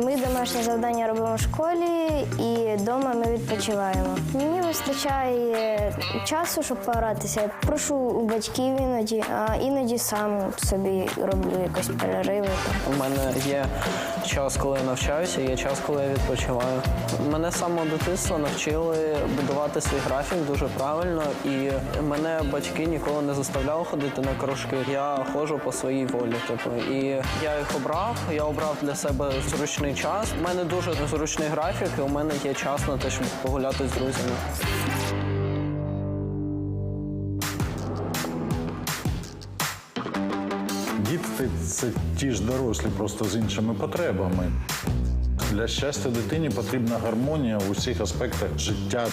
Ми домашні завдання робимо в школі і вдома ми відпочиваємо. Мені вистачає часу, щоб погратися. Прошу у батьків іноді, а іноді сам собі роблю якось перериви. У мене є час, коли я навчаюся, є час, коли я відпочиваю. Мене з самого дитинства навчили будувати свій графік дуже правильно, і мене батьки ніколи не заставляли ходити на кружки. Я ходжу по своїй волі. Типу, і я їх обрав. Я обрав для себе зручний час. У мене дуже зручний графік, і у мене є час на те, щоб погуляти з друзями. Діти це ті ж дорослі, просто з іншими потребами. Для щастя дитині потрібна гармонія в усіх аспектах життя.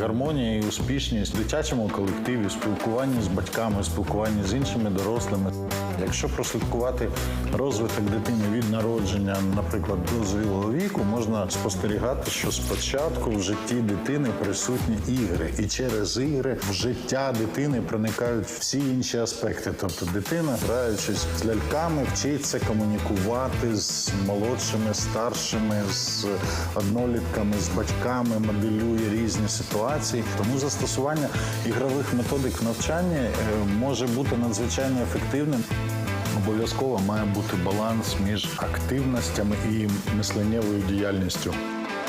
Гармонія і успішність в дитячому колективі, спілкуванні з батьками, спілкуванні з іншими дорослими. Якщо прослідкувати розвиток дитини від народження, наприклад, до зрілого віку, можна спостерігати, що спочатку в житті дитини присутні ігри, і через ігри в життя дитини проникають всі інші аспекти. Тобто дитина, граючись з ляльками, вчиться комунікувати з молодшими, старшими, з однолітками, з батьками, моделює різні ситуації. Тому застосування ігрових методик в навчанні е, може бути надзвичайно ефективним. Обов'язково має бути баланс між активностями і мисленнєвою діяльністю.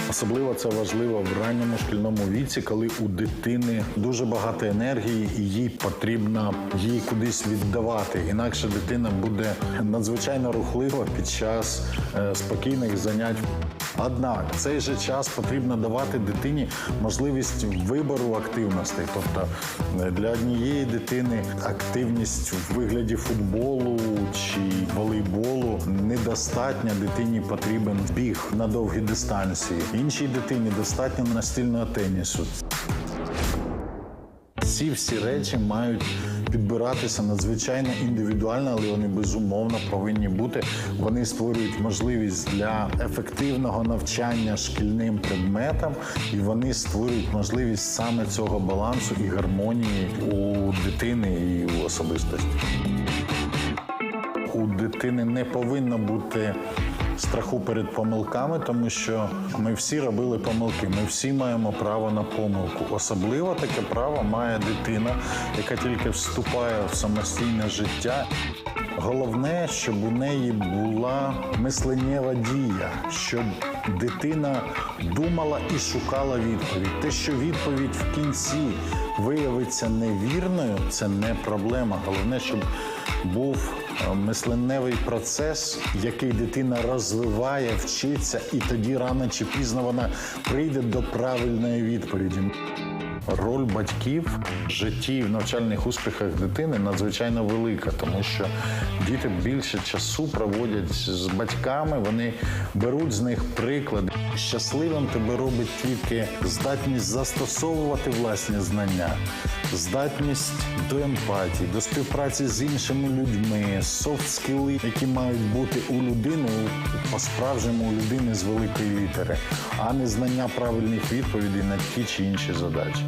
Особливо це важливо в ранньому шкільному віці, коли у дитини дуже багато енергії, і їй потрібно її кудись віддавати. Інакше дитина буде надзвичайно рухлива під час е, спокійних занять. Однак в цей же час потрібно давати дитині можливість вибору активностей. Тобто е, для однієї дитини активність в вигляді футболу чи волейболу недостатня. Дитині потрібен біг на довгі дистанції. Іншій дитині достатньо настільного тенісу. Ці всі речі мають підбиратися надзвичайно індивідуально, але вони безумовно повинні бути. Вони створюють можливість для ефективного навчання шкільним предметам, і вони створюють можливість саме цього балансу і гармонії у дитини і у особистості. У дитини не повинно бути страху перед помилками, тому що ми всі робили помилки. Ми всі маємо право на помилку. Особливо таке право має дитина, яка тільки вступає в самостійне життя. Головне, щоб у неї була мисленнєва дія, щоб дитина думала і шукала відповідь. Те, що відповідь в кінці виявиться невірною, це не проблема. Головне, щоб був мисленневий процес, який дитина розвиває, вчиться, і тоді рано чи пізно вона прийде до правильної відповіді. Роль батьків в житті в навчальних успіхах дитини надзвичайно велика, тому що діти більше часу проводять з батьками, вони беруть з них приклади. Щасливим тебе робить тільки здатність застосовувати власні знання, здатність до емпатії, до співпраці з іншими людьми, софт-скіли, які мають бути у людини по-справжньому у людини з великої літери, а не знання правильних відповідей на ті чи інші задачі.